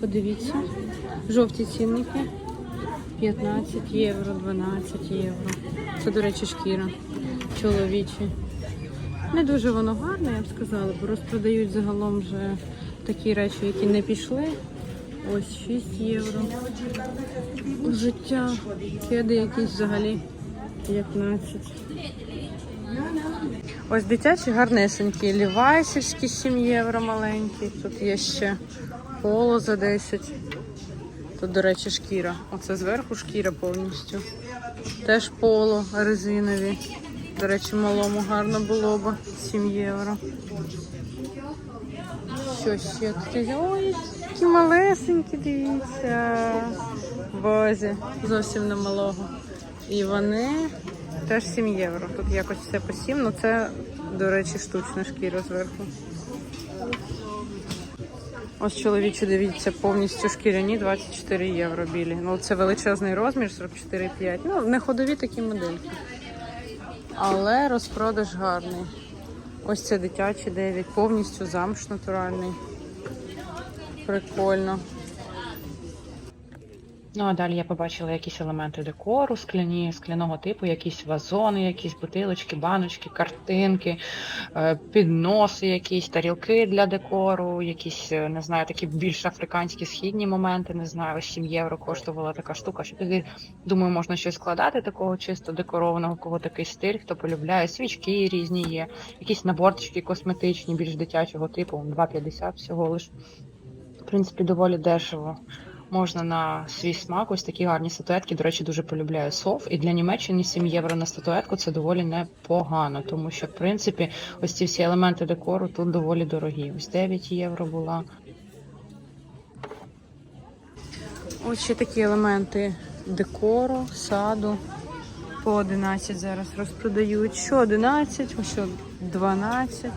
Подивіться. Жовті цінники. 15 євро, 12 євро. Це, до речі, шкіра чоловічі. Не дуже воно гарне, я б сказала, бо розпродають загалом вже такі речі, які не пішли. Ось 6 євро. Життя. Кеди якісь взагалі 15. Ось дитячі гарнесенькі. Лівайсівські 7 євро маленькі. Тут є ще поло за 10. Тут, до речі, шкіра. Оце зверху шкіра повністю. Теж поло резинові. До речі, малому гарно було б 7 євро. Що ще тут? Ой, які малесенькі, дивіться. Бозі, зовсім не малого. І вони теж 7 євро. Тут якось все по 7, ну це, до речі, штучна шкіра зверху. Ось чоловічі, дивіться, повністю шкіряні 24 євро білі. Ну, це величезний розмір, 44,5. Ну, не ходові такі модельки. Але розпродаж гарний. Ось це дитячі 9, повністю замш натуральний. Прикольно. Ну а далі я побачила якісь елементи декору, скляні, скляного типу, якісь вазони, якісь бутилочки, баночки, картинки, е, підноси, якісь тарілки для декору, якісь, е, не знаю, такі більш африканські східні моменти. Не знаю, ось 7 євро коштувала така штука. Що туди, думаю, можна щось складати такого чисто декорованого, кого такий стиль, хто полюбляє. Свічки різні є, якісь наборчики косметичні, більш дитячого типу, 2,50 всього лиш. В принципі, доволі дешево можна на свій смак. Ось такі гарні статуетки. До речі, дуже полюбляю сов. І для Німеччини 7 євро на статуетку це доволі непогано, тому що, в принципі, ось ці всі елементи декору тут доволі дорогі. Ось 9 євро була. Ось ще такі елементи декору, саду. По 11 зараз розпродають. Що 11, ось що 12.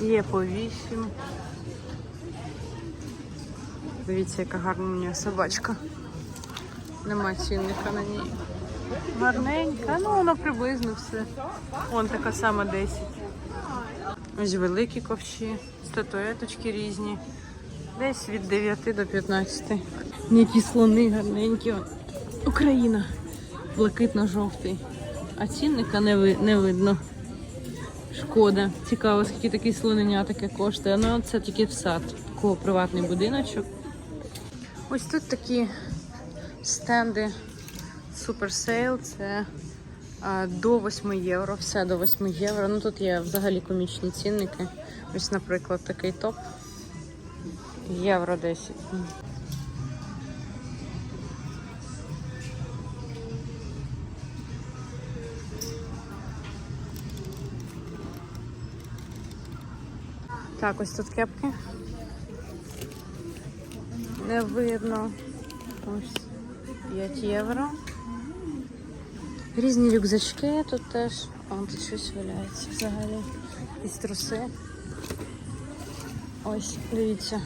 Є по 8. Дивіться, яка гарна у нього собачка. Нема цінника на ній. Гарненька, ну воно приблизно все. Вон така сама 10. Ось великі ковші, статуеточки різні. Десь від 9 до 15. Які слони гарненькі. Україна. Блакитно-жовтий. А цінника не, ви, не видно. Шкода. Цікаво, скільки такий слоненя таке коштує. Ну, це тільки в сад. Такого приватний будиночок. Ось тут такі стенди Sale. Це а, до 8 євро. Все до 8 євро. Ну тут є взагалі комічні цінники. Ось, наприклад, такий топ. Євро 10. Так, ось тут кепки. Не видно. Ось 5 євро. Різні рюкзачки тут теж. О, тут щось валяється взагалі. Якісь труси. Ось, дивіться.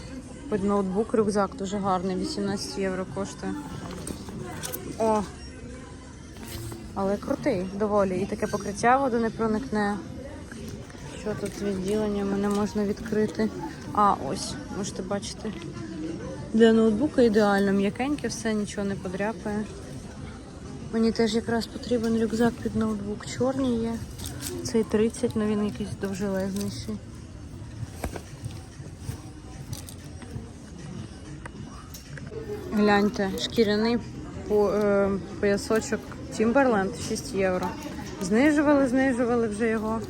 Під ноутбук рюкзак дуже гарний, 18 євро коштує. О! Але крутий доволі. І таке покриття воду не проникне. Що тут з відділеннями не можна відкрити? А, ось, можете бачити. Для ноутбука ідеально, м'якеньке, все, нічого не подряпає. Мені теж якраз потрібен рюкзак під ноутбук. Чорний є. Цей 30, але він якийсь довжелезніший. Гляньте, шкіряний е, поясочок Timberland 6 євро. Знижували, знижували вже його.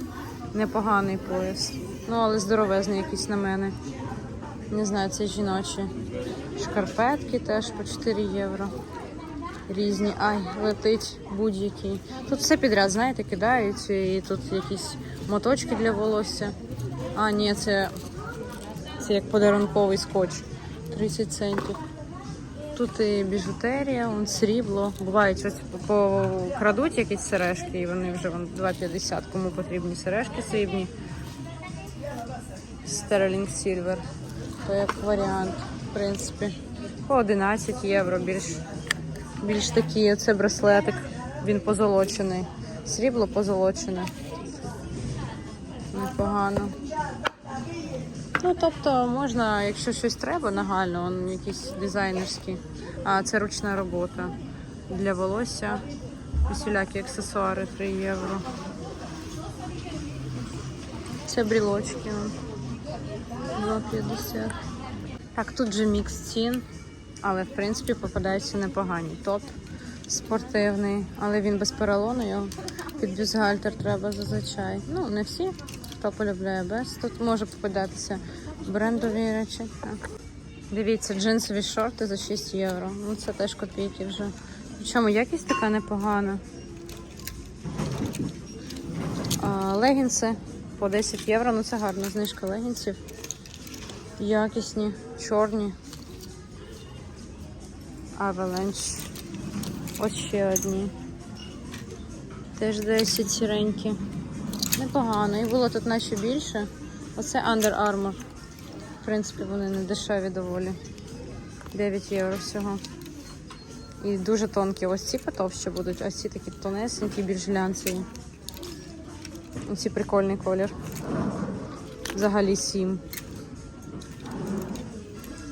Непоганий пояс. Ну, але здоровезний якийсь на мене. Не знаю, це жіночі. Шкарпетки теж по 4 євро. Різні. Ай, летить будь-який. Тут все підряд, знаєте, кидають. І тут якісь моточки для волосся. А, ні, це, це як подарунковий скотч. 30 центів. Тут і біжутерія, вон срібло. Бувають ось покрадуть якісь сережки, і вони вже вон 2,50. Кому потрібні сережки срібні. Sterling Silver. То як варіант, в принципі. По 11 євро більш, більш такі. Це браслетик. Він позолочений. Срібло позолочене. Непогано. Ну, тобто можна, якщо щось треба нагально, он якісь дизайнерські. А це ручна робота для волосся. Усілякі аксесуари 3 євро. Це брілочки. Он, 2,50. Так, тут же мікс цін, але в принципі попадаються непогані. Топ спортивний, але він без поролону, його під бюстгальтер треба зазвичай. Ну, не всі, хто полюбляє без. Тут може попадатися брендові речі. Так. Дивіться, джинсові шорти за 6 євро. Ну це теж копійки вже. Причому якість така непогана. А, легінси по 10 євро. Ну це гарна знижка легінсів. Якісні, чорні. Avalanche. Ось ще одні. Теж 10 сіренькі. Непогано. І було тут наче більше. Оце Under Armour. В принципі, вони не дешеві доволі. 9 євро всього. І дуже тонкі. Ось ці потовще будуть, а ці такі тонесенькі, більш глянцеві. Оці прикольний колір. Взагалі 7.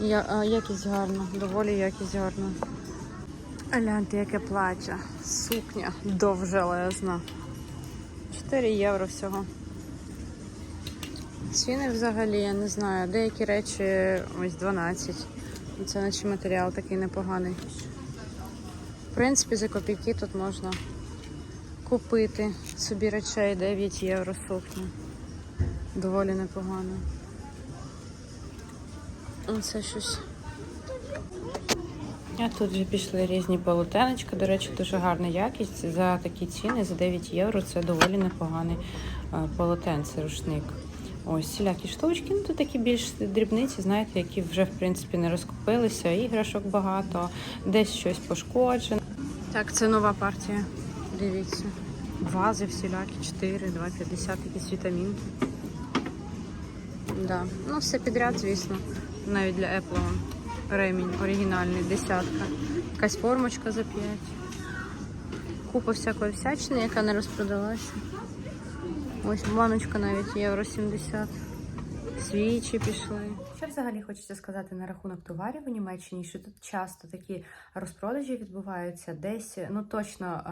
Я, якість гарна, доволі якість гарна. Гляньте, яке плаття. Сукня довжелезна. 4 євро всього. Ціни взагалі, я не знаю. Деякі речі ось 12. Це наче матеріал такий непоганий. В принципі, за копійки тут можна купити собі речей 9 євро сукня. Доволі непогано. Оце щось. А тут вже пішли різні полотенечка. До речі, дуже гарна якість. За такі ціни, за 9 євро, це доволі непоганий е, полотенце, рушник. Ось всілякі штучки. Ну, тут такі більш дрібниці, знаєте, які вже в принципі не розкупилися. Іграшок багато, десь щось пошкоджено. Так, це нова партія. Дивіться. Вази всілякі, 4, 2,50, якісь вітамінки. Да. Ну, все підряд, звісно. Навіть для Apple. Ремінь оригінальний, десятка. Якась формочка за 5. Купа всякої всячини, яка не розпродалася. Ось баночка навіть євро 70. Свічі пішли. Що взагалі хочеться сказати на рахунок товарів у Німеччині, що тут часто такі розпродажі відбуваються десь, ну точно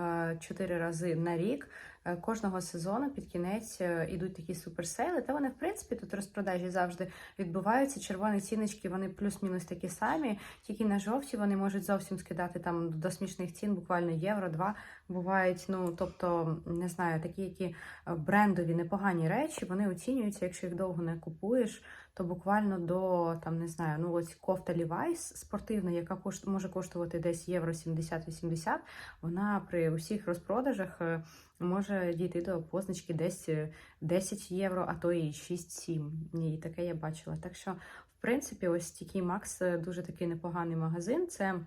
4 рази на рік. Е, Кожного сезону під кінець е, ідуть такі суперсейли. Та вони, в принципі, тут розпродажі завжди відбуваються. Червоні ціночки, вони плюс-мінус такі самі. Тільки на жовті вони можуть зовсім скидати там до смішних цін, буквально євро, два бувають. Ну тобто, не знаю, такі, які е, брендові непогані речі, вони оцінюються, якщо їх довго не купуєш. То буквально до там не знаю, ну ось кофта Levi's спортивна, яка кошт може коштувати десь євро 70-80, Вона при усіх розпродажах е, може дійти до позначки десь е, 10 євро, а то і 6-7. І таке я бачила. Так що, в принципі, ось такий Макс дуже такий непоганий магазин. Це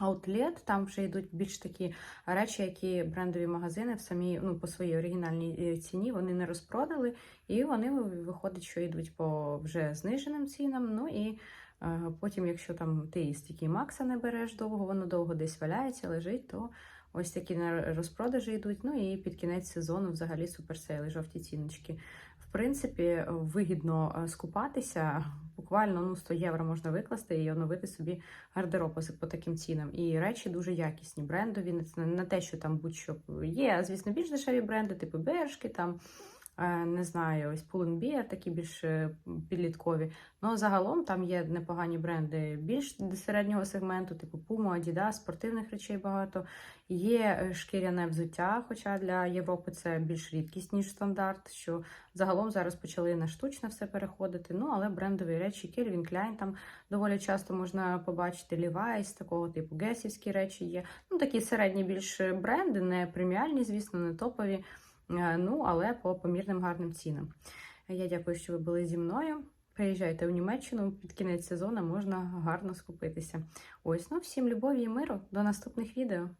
Outlet, там вже йдуть більш такі речі, які брендові магазини в самій ну по своїй оригінальній е, ціні вони не розпродали, і вони виходить, що йдуть по вже зниженим цінам. Ну і е, потім, якщо там ти із тільки Макса не береш довго, воно довго десь валяється, лежить, то ось такі на розпродажі йдуть. Ну і під кінець сезону взагалі суперсейли, жовті ціночки. В принципі, вигідно е, скупатися. Буквально ну 100 євро можна викласти і оновити собі гардероб по таким цінам. І речі дуже якісні, брендові, не- те, що там будь-що є. А Звісно, більш дешеві бренди, типу Бершки, там не знаю, ось Pull&Bear, такі більш е, підліткові. Ну загалом там є непогані бренди більш середнього сегменту, типу Puma, Adidas, спортивних речей багато. Є е, шкіряне взуття, хоча для Європи це більш рідкість, ніж стандарт. Що загалом зараз почали на штучне все переходити. Ну але брендові речі Calvin Klein там доволі часто можна побачити Levi's, такого типу гесівські речі є. Ну такі середні більш бренди, не преміальні, звісно, не топові. Е, Ну але по помірним гарним цінам. Я дякую, що ви були зі мною. Приїжджайте в Німеччину під кінець сезону можна гарно скупитися. Ось ну всім любові і миру. До наступних відео.